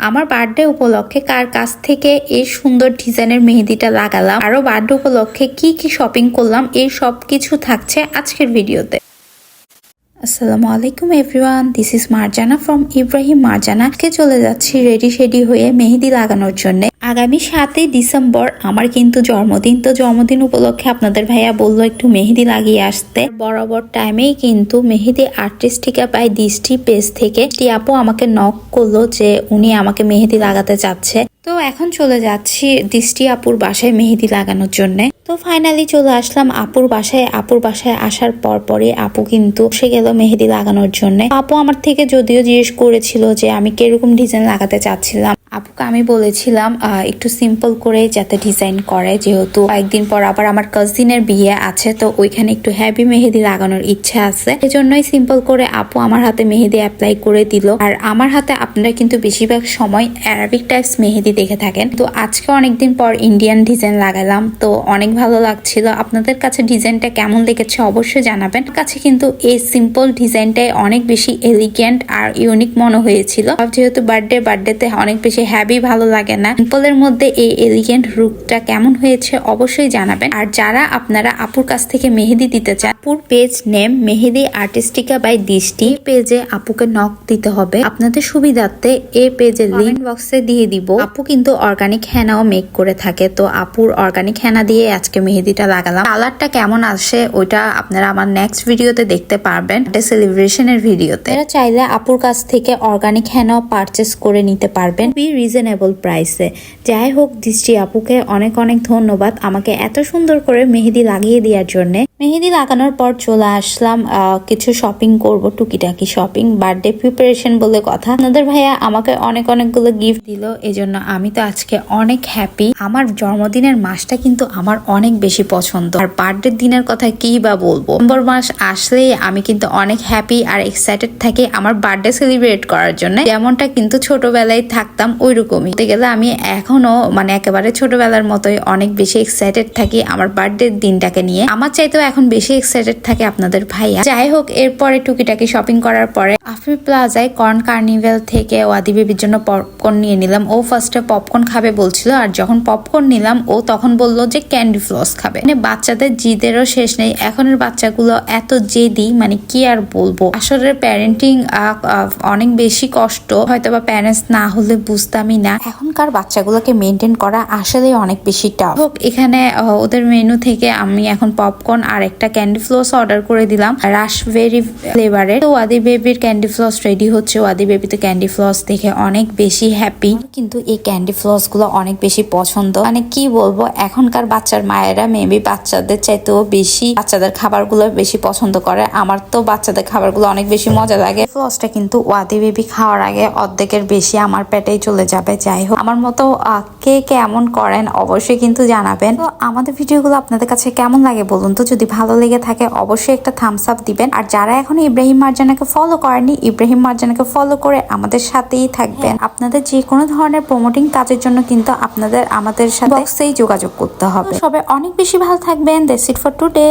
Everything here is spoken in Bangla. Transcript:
আমার বার্থডে উপলক্ষে কার কাছ থেকে এই সুন্দর ডিজাইনের মেহেদিটা লাগালাম? আরও বার্থডে উপলক্ষে কি কি শপিং করলাম? এই সব কিছু থাকছে আজকের ভিডিওতে। আসসালামু আলাইকুম everyone this is Marjana from Ibrahim Marjana. কে চলে যাচ্ছি রেডি শেডি হয়ে মেহেদি লাগানোর জন্য। আগামী সাতই ডিসেম্বর, আমার কিন্তু জন্মদিন। তো জন্মদিন উপলক্ষে আপনাদের ভাইয়া বলল একটু মেহেদি লাগিয়ে আসতে। বরাবর টাইমেই কিন্তু মেহেদি আর্টিস্টিকা বাই দৃষ্টি পেজ থেকে একটি আপু আমাকে নক করল যে উনি আমাকে মেহেদি লাগাতে চাচ্ছে। তো এখন চলে যাচ্ছি দৃষ্টি আপুর বাসায় মেহেদি লাগানোর জন্য। তো ফাইনালি চলে আসলাম আপুর বাসায়। আপুর বাসায় আসার পর পরে আপু কিন্তু সে গেল মেহেদি লাগানোর জন্য। আপু আমার থেকে যদিও জিজ্ঞেস করেছিল যে আমি কীরকম ডিজাইন লাগাতে চাচ্ছিলাম। আপুকে আমি বলেছিলাম একটু সিম্পল করে যাতে ডিজাইন করে, যেহেতু কয়েকদিন পর আবার আমার কাজিনের বিয়ে আছে, তো ওইখানে একটু হ্যাভি মেহেদি লাগানোর ইচ্ছা আছে। এজন্যই সিম্পল করে আপু আমার হাতে মেহেদি অ্যাপ্লাই করে দিল। আর আমার হাতে আপনারা কিন্তু বেশিরভাগ সময় অ্যারাবিক টাইপস মেহেদি দেখে থাকেন। তো আজকে অনেকদিন পর ইন্ডিয়ান ডিজাইন লাগালাম। তো অনেক ভালো লাগছিল। আপনাদের কাছে ডিজাইনটা কেমন লেগেছে অবশ্যই জানাবেন। কাছে কিন্তু এই সিম্পল ডিজাইনটাই অনেক বেশি এলিগেন্ট আর ইউনিক মনে হয়েছিল। যেহেতু বার্থডে বার্থডেতে অনেক বেশি হ্যাভি ভালো লাগে না। সিম্পলের মধ্যে এই এলিগেন্ট রুকটা কেমন হয়েছে অবশ্যই জানাবেন। আর যারা আপনারা আপুর কাছ থেকে মেহেদি দিতে চান, আপুর page name Mehedi Artistica by Drishti. পেজে আপুকে নক দিতে হবে। আপনাদের সুবিধার্থে এই পেজের লিঙ্ক বক্সে দিয়ে দিব। আপু কিন্তু অর্গানিক হেনাও মেক করে থাকে। তো আপুর অর্গানিক হেনা দিয়ে আজকে মেহেদিটা লাগালাম। কালারটা কেমন আসে ওইটা আপনারা আমার নেক্সট ভিডিওতে দেখতে পারবেন। এটা সেলিব্রেশনের ভিডিওতে এরা চাইলে আপুর কাছ থেকে অর্গানিক হেনাও পারচেস করে নিতে পারবেন। খুবই রিজনেবল প্রাইসে যাই হোক, দৃষ্টি আপুকে অনেক অনেক ধন্যবাদ আমাকে এত সুন্দর করে মেহেদি লাগিয়ে দেওয়ার জন্য। মেহেদি লাগানোর পর চলে আসলাম কিছু শপিং করব, টুকিটাকি শপিং বার্থডে প্রিপারেশন বলে কথা। আপনাদের ভাইয়া আমাকে অনেক অনেকগুলো গিফট দিল, এজন্য আমি তো আজকে অনেক হ্যাপি আমার জন্মদিনের মাসটা কিন্তু আমার অনেক বেশি পছন্দ। আর বার্থডে দিনের কথা কি বা বলব? ডিসেম্বর মাস আসলেই আমি কিন্তু অনেক হ্যাপি আর এক্সাইটেড থাকি আমার বার্থডে সেলিব্রেট করার জন্য। যেমনটা কিন্তু ছোটবেলায় থাকতাম ওই রকমই গেলে আমি এখনও মানে একেবারে ছোটবেলার মতোই অনেক বেশি এক্সাইটেড থাকি আমার বার্থডে দিনটাকে নিয়ে। আমার চাইতেও এখন বেশি এক্সাইটেড থাকে আপনাদের ভাইয়া। যাই হোক, এরপরে টুকিটাকি শপিং করার পরে আফি প্লাজায় কর্ন কার্নিভেল থেকে ওয়াদি বেবির জন্য পপকর্ন নিয়ে নিলাম। ও ফার্স্টে পপকর্ন খাবে বলছিল, আর যখন পপকর্ন নিলাম, ও তখন বলল যে ক্যান্ডি ফ্লস খাবে। মানে বাচ্চাদের জিদেরও শেষ নেই। এখনের বাচ্চাগুলো এত জেদি মানে কি আর বলব? আসলে প্যারেন্টিং অনেক বেশি কষ্ট। হয়তো বা প্যারেন্টস না হলে বুঝতামই না। এখনকার বাচ্চাগুলোকে মেনটেন করা আসলে অনেক বেশি টাফ হোক, এখানে ওদের মেনু থেকে আমি এখন পপকর্ন আর একটা ক্যান্ডি ফ্লোস অর্ডার করে দিলাম। রাসবেরি ফ্লেভারের তো ওয়াদি বেবির ক্যান্ডি ফ্লস রেডি হচ্ছে। ওয়াদি বেবি তো ক্যান্ডি ফ্লস দেখে অনেক বেশি হ্যাপি কিন্তু এই ক্যান্ডি ফ্লসগুলো অনেক বেশি পছন্দ। মানে কি বলব, এখনকার বাচ্চার মায়েরা মেবি বাচ্চাদের চাইতেও বেশি বাচ্চাদের খাবারগুলো বেশি পছন্দ করে। আমার তো বাচ্চাদের খাবারগুলো অনেক বেশি মজা লাগে। ফ্লসটা কিন্তু ওয়াদি বেবি খাওয়ার আগে অর্ধেকের বেশি আমার পেটেই চলে যাবে। যাই হোক, আমার মতো কে কেমন করেন অবশ্যই কিন্তু জানাবেন। তো আমাদের ভিডিওগুলো আপনাদের কাছে কেমন লাগে বলুন তো? যদি ভালো লেগে থাকে অবশ্যই একটা থামস আপ দিবেন। আর যারা এখন ইব্রাহিম মার্জানাকে ফলো করেনি ইব্রাহিম মার্জানাকে ফলো করে আমাদের সাথেই থাকবেন। আপনাদের যে কোনো ধরনের প্রমোটিং কাজের জন্য কিন্তু আপনাদের আমাদের সাথে বক্সেই যোগাযোগ করতে হবে। সবাই অনেক বেশি ভালো থাকবেন। That's it for today.